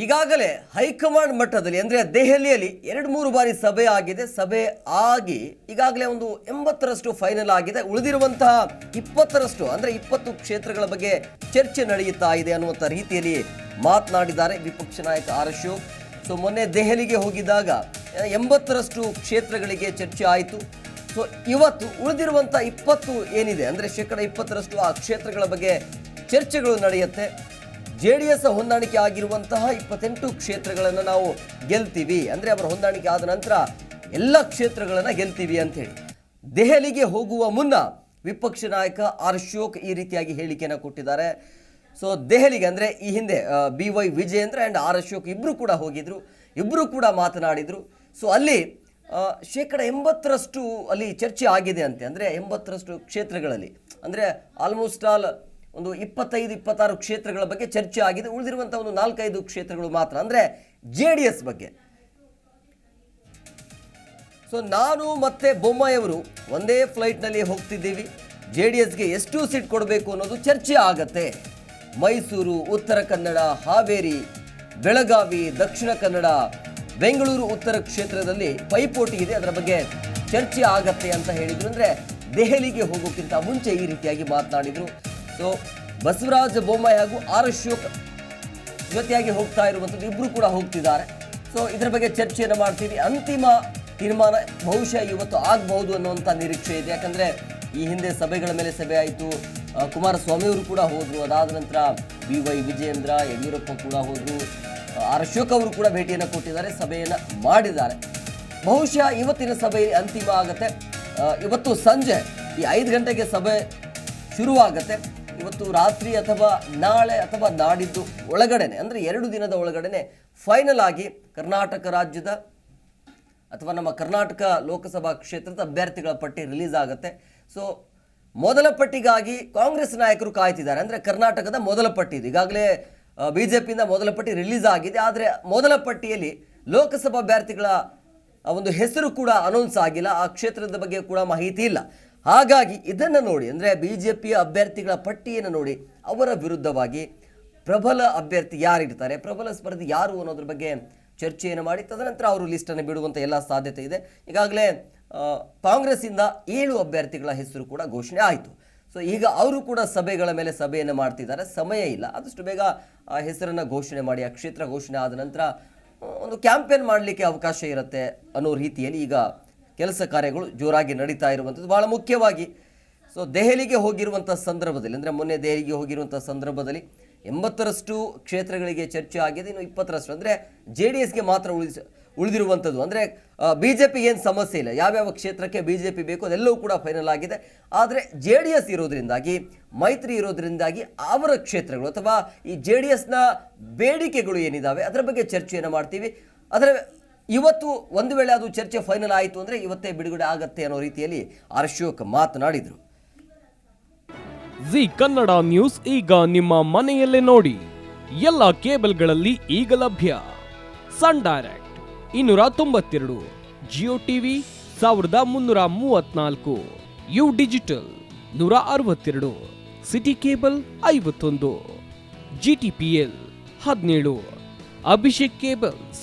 ಈಗಾಗಲೇ ಹೈಕಮಾಂಡ್ ಮಟ್ಟದಲ್ಲಿ, ಅಂದರೆ ದೆಹಲಿಯಲ್ಲಿ ಎರಡು ಮೂರು ಬಾರಿ ಸಭೆ ಆಗಿದೆ. ಸಭೆ ಆಗಿ ಈಗಾಗಲೇ ಒಂದು ಎಂಬತ್ತರಷ್ಟು ಫೈನಲ್ ಆಗಿದೆ. ಉಳಿದಿರುವಂತಹ ಇಪ್ಪತ್ತರಷ್ಟು, ಅಂದರೆ ಇಪ್ಪತ್ತು ಕ್ಷೇತ್ರಗಳ ಬಗ್ಗೆ ಚರ್ಚೆ ನಡೆಯುತ್ತಾ ಇದೆ ಅನ್ನುವಂಥ ರೀತಿಯಲ್ಲಿ ಮಾತನಾಡಿದ್ದಾರೆ ವಿಪಕ್ಷ ನಾಯಕ ಆರ್ ಅಶೋಕ್ ಸೊ ಮೊನ್ನೆ ದೆಹಲಿಗೆ ಹೋಗಿದ್ದಾಗ ಎಂಬತ್ತರಷ್ಟು ಕ್ಷೇತ್ರಗಳಿಗೆ ಚರ್ಚೆ ಆಯಿತು. ಸೊ ಇವತ್ತು ಉಳಿದಿರುವಂಥ ಇಪ್ಪತ್ತು ಏನಿದೆ, ಅಂದರೆ ಶೇಕಡ ಇಪ್ಪತ್ತರಷ್ಟು ಆ ಕ್ಷೇತ್ರಗಳ ಬಗ್ಗೆ ಚರ್ಚೆಗಳು ನಡೆಯುತ್ತೆ. ಜೆ ಡಿ ಎಸ್ ಹೊಂದಾಣಿಕೆ ಆಗಿರುವಂತಹ ಇಪ್ಪತ್ತೆಂಟು ಕ್ಷೇತ್ರಗಳನ್ನು ನಾವು ಗೆಲ್ತೀವಿ. ಅಂದರೆ ಅವರ ಹೊಂದಾಣಿಕೆ ಆದ ನಂತರ ಎಲ್ಲ ಕ್ಷೇತ್ರಗಳನ್ನು ಗೆಲ್ತೀವಿ ಅಂಥೇಳಿ. ದೆಹಲಿಗೆ ಹೋಗುವ ಮುನ್ನ ವಿಪಕ್ಷ ನಾಯಕ ಆರ್ ಅಶೋಕ್ ಈ ರೀತಿಯಾಗಿ ಹೇಳಿಕೆಯನ್ನು ಕೊಟ್ಟಿದ್ದಾರೆ. ಸೊ ದೆಹಲಿಗೆ ಅಂದರೆ ಈ ಹಿಂದೆ B Y Vijayendra and R Ashok ಇಬ್ಬರು ಕೂಡ ಹೋಗಿದ್ದರು ಇಬ್ಬರು ಕೂಡ ಮಾತನಾಡಿದರು. ಸೊ ಅಲ್ಲಿ ಶೇಕಡ ಎಂಬತ್ತರಷ್ಟು ಅಲ್ಲಿ ಚರ್ಚೆ ಆಗಿದೆ ಅಂತೆ. ಅಂದರೆ ಎಂಬತ್ತರಷ್ಟು ಕ್ಷೇತ್ರಗಳಲ್ಲಿ. ಅಂದರೆ ಆಲ್ಮೋಸ್ಟ್ ಆಲ್ ಒಂದು ಇಪ್ಪತ್ತೈದು, ಇಪ್ಪತ್ತಾರು ಕ್ಷೇತ್ರಗಳ ಬಗ್ಗೆ ಚರ್ಚೆ ಆಗಿದೆ. ಉಳಿದಿರುವಂಥ ಒಂದು ನಾಲ್ಕೈದು ಕ್ಷೇತ್ರಗಳು ಮಾತ್ರ. ಅಂದರೆ ಜೆ ಡಿ ಎಸ್ ಬಗ್ಗೆ. ಸೊ ನಾನು ಮತ್ತೆ ಬೊಮ್ಮಾಯಿಯವರು ಒಂದೇ ಫ್ಲೈಟ್ನಲ್ಲಿ ಹೋಗ್ತಿದ್ದೀವಿ. ಜೆ ಡಿ ಎಸ್ಗೆ ಎಷ್ಟು ಸೀಟ್ ಕೊಡಬೇಕು ಅನ್ನೋದು ಚರ್ಚೆ ಆಗತ್ತೆ. ಮೈಸೂರು, ಉತ್ತರ ಕನ್ನಡ, ಹಾವೇರಿ, ಬೆಳಗಾವಿ, ದಕ್ಷಿಣ ಕನ್ನಡ, ಬೆಂಗಳೂರು, ಉತ್ತರ ಕ್ಷೇತ್ರದಲ್ಲಿ ಪೈಪೋಟಿ ಇದೆ. ಅದರ ಬಗ್ಗೆ ಚರ್ಚೆ ಆಗತ್ತೆ ಅಂತ ಹೇಳಿದ್ರು. ಅಂದರೆ ದೆಹಲಿಗೆ ಹೋಗೋಕ್ಕಿಂತ ಮುಂಚೆ ಈ ರೀತಿಯಾಗಿ ಮಾತನಾಡಿದರು. ಸೊ ಬಸವರಾಜ ಬೊಮ್ಮಾಯಿ ಹಾಗೂ ಆರ್ ಅಶೋಕ್ ಜೊತೆಯಾಗಿ ಹೋಗ್ತಾ ಇರುವಂಥದ್ದು ಇಬ್ಬರು ಕೂಡ ಹೋಗ್ತಿದ್ದಾರೆ. ಸೊ ಇದರ ಬಗ್ಗೆ ಚರ್ಚೆಯನ್ನು ಮಾಡ್ತೀವಿ. ಅಂತಿಮ ತೀರ್ಮಾನ ಬಹುಶಃ ಇವತ್ತು ಆಗಬಹುದು ಅನ್ನುವಂಥ ನಿರೀಕ್ಷೆ ಇದೆ. ಯಾಕಂದರೆ ಈ ಹಿಂದೆ ಸಭೆಗಳ ಮೇಲೆ ಸಭೆ ಆಯಿತು. ಕುಮಾರಸ್ವಾಮಿಯವರು ಕೂಡ ಹೋದರು. ಅದಾದ ನಂತರ ಬಿ ವೈ ವಿಜಯೇಂದ್ರ, ಯಡಿಯೂರಪ್ಪ ಕೂಡ ಹೋದರು. ಆರ್ ಅಶೋಕ್ ಅವರು ಕೂಡ ಭೇಟಿಯನ್ನು ಕೊಟ್ಟಿದ್ದಾರೆ, ಸಭೆಯನ್ನು ಮಾಡಿದ್ದಾರೆ. ಬಹುಶಃ ಇವತ್ತಿನ ಸಭೆ ಅಂತಿಮ ಆಗುತ್ತೆ. ಇವತ್ತು ಸಂಜೆ ಈ ಐದು ಗಂಟೆಗೆ ಸಭೆ ಶುರುವಾಗತ್ತೆ. ಇವತ್ತು ರಾತ್ರಿ ಅಥವಾ ನಾಳೆ ಅಥವಾ ನಾಡಿದ್ದು ಒಳಗಡೆನೆ, ಅಂದರೆ ಎರಡು ದಿನದ ಒಳಗಡೆನೆ ಫೈನಲ್ ಆಗಿ ಕರ್ನಾಟಕ ರಾಜ್ಯದ ಅಥವಾ ನಮ್ಮ ಕರ್ನಾಟಕ ಲೋಕಸಭಾ ಕ್ಷೇತ್ರದ ಅಭ್ಯರ್ಥಿಗಳ ಪಟ್ಟಿ ರಿಲೀಸ್ ಆಗುತ್ತೆ. ಸೊ ಮೊದಲ ಪಟ್ಟಿಗಾಗಿ ಕಾಂಗ್ರೆಸ್ ನಾಯಕರು ಕಾಯ್ತಿದ್ದಾರೆ. ಅಂದರೆ ಕರ್ನಾಟಕದ ಮೊದಲ ಪಟ್ಟಿ ಇದು. ಈಗಾಗಲೇ ಬಿ ಜೆ ಪಿಯಿಂದ ಮೊದಲ ಪಟ್ಟಿ ರಿಲೀಸ್ ಆಗಿದೆ. ಆದರೆ ಮೊದಲ ಪಟ್ಟಿಯಲ್ಲಿ ಲೋಕಸಭಾ ಅಭ್ಯರ್ಥಿಗಳ ಒಂದು ಹೆಸರು ಕೂಡ ಅನೌನ್ಸ್ ಆಗಿಲ್ಲ. ಆ ಕ್ಷೇತ್ರದ ಬಗ್ಗೆ ಕೂಡ ಮಾಹಿತಿ ಇಲ್ಲ. ಹಾಗಾಗಿ ಇದನ್ನು ನೋಡಿ, ಅಂದರೆ ಬಿ ಜೆ ಪಿಯ ಅಭ್ಯರ್ಥಿಗಳ ಪಟ್ಟಿಯನ್ನು ನೋಡಿ, ಅವರ ವಿರುದ್ಧವಾಗಿ ಪ್ರಬಲ ಅಭ್ಯರ್ಥಿ ಯಾರಿರ್ತಾರೆ, ಪ್ರಬಲ ಸ್ಪರ್ಧಿ ಯಾರು ಅನ್ನೋದ್ರ ಬಗ್ಗೆ ಚರ್ಚೆಯನ್ನು ಮಾಡಿ, ತದನಂತರ ಅವರು ಲಿಸ್ಟನ್ನು ಬಿಡುವಂಥ ಎಲ್ಲ ಸಾಧ್ಯತೆ ಇದೆ. ಈಗಾಗಲೇ ಕಾಂಗ್ರೆಸ್ಸಿಂದ ಏಳು ಅಭ್ಯರ್ಥಿಗಳ ಹೆಸರು ಕೂಡ ಘೋಷಣೆ ಆಯಿತು. ಸೊ ಈಗ ಅವರು ಕೂಡ ಸಭೆಗಳ ಮೇಲೆ ಸಭೆಯನ್ನು ಮಾಡ್ತಿದ್ದಾರೆ. ಸಮಯ ಇಲ್ಲ. ಆದಷ್ಟು ಬೇಗ, ಆ, ಹೆಸರನ್ನು ಘೋಷಣೆ ಮಾಡಿ, ಆ ಕ್ಷೇತ್ರ ಘೋಷಣೆ ಆದ ನಂತರ ಒಂದು ಕ್ಯಾಂಪೇನ್ ಮಾಡಲಿಕ್ಕೆ ಅವಕಾಶ ಇರುತ್ತೆ ಅನ್ನೋ ರೀತಿಯಲ್ಲಿ ಈಗ ಕೆಲಸ ಕಾರ್ಯಗಳು ಜೋರಾಗಿ ನಡೀತಾ ಇರುವಂಥದ್ದು ಭಾಳ ಮುಖ್ಯವಾಗಿ. ಸೊ ದೆಹಲಿಗೆ ಹೋಗಿರುವಂಥ ಸಂದರ್ಭದಲ್ಲಿ, ಅಂದರೆ ಮೊನ್ನೆ ದೆಹಲಿಗೆ ಹೋಗಿರುವಂಥ ಸಂದರ್ಭದಲ್ಲಿ ಎಂಬತ್ತರಷ್ಟು ಕ್ಷೇತ್ರಗಳಿಗೆ ಚರ್ಚೆ ಆಗಿದೆ, ಇನ್ನು ಇಪ್ಪತ್ತರಷ್ಟು, ಅಂದರೆ ಜೆ ಡಿ ಎಸ್ಗೆ ಮಾತ್ರ ಉಳಿಸ, ಉಳಿದಿರುವಂಥದ್ದು. ಅಂದರೆ ಬಿ ಜೆ ಪಿಗೆ ಏನು ಸಮಸ್ಯೆ ಇಲ್ಲ, ಯಾವ್ಯಾವ ಕ್ಷೇತ್ರಕ್ಕೆ ಬಿ ಜೆ ಪಿ ಬೇಕು ಅದೆಲ್ಲವೂ ಕೂಡ ಫೈನಲ್ ಆಗಿದೆ. ಆದರೆ ಜೆ ಡಿ ಎಸ್ ಇರೋದ್ರಿಂದಾಗಿ, ಮೈತ್ರಿ ಇರೋದ್ರಿಂದಾಗಿ ಅವರ ಕ್ಷೇತ್ರಗಳು, ಅಥವಾ ಈ ಜೆ ಡಿ ಎಸ್ನ ಬೇಡಿಕೆಗಳು ಏನಿದ್ದಾವೆ ಅದರ ಬಗ್ಗೆ ಚರ್ಚೆಯನ್ನು ಮಾಡ್ತೀವಿ. ಅದರ ಇವತ್ತು ಒಂದು ವೇಳೆ ಅದು ಚರ್ಚೆ ಫೈನಲ್ ಆಯಿತು ಅಂದರೆ ಇವತ್ತೇ ಬಿಡುಗಡೆ ಆಗತ್ತೆ ಅನ್ನೋ ರೀತಿಯಲ್ಲಿ ಅಶೋಕ್ ಮಾತನಾಡಿದರು. ಜಿ ಕನ್ನಡ ನ್ಯೂಸ್ ಈಗ ನಿಮ್ಮ ಮನೆಯಲ್ಲೇ ನೋಡಿ. ಎಲ್ಲ ಕೇಬಲ್ಗಳಲ್ಲಿ ಈಗ ಲಭ್ಯ. ಸನ್ ಡೈರೆಕ್ಟ್ ಇನ್ನೂರ ತೊಂಬತ್ತೆರಡು, ಜಿಯೋ ಟಿವಿ ಸಾವಿರದ ಮುನ್ನೂರ ಮೂವತ್ನಾಲ್ಕು, ಯು ಡಿಜಿಟಲ್ ನೂರ ಅರವತ್ತೆರಡು, ಸಿಟಿ ಕೇಬಲ್ ಐವತ್ತೊಂದು ಜಿ ಟಿ ಪಿ ಎಲ್ ಹದಿನೇಳು, ಅಭಿಷೇಕ್ ಕೇಬಲ್ಸ್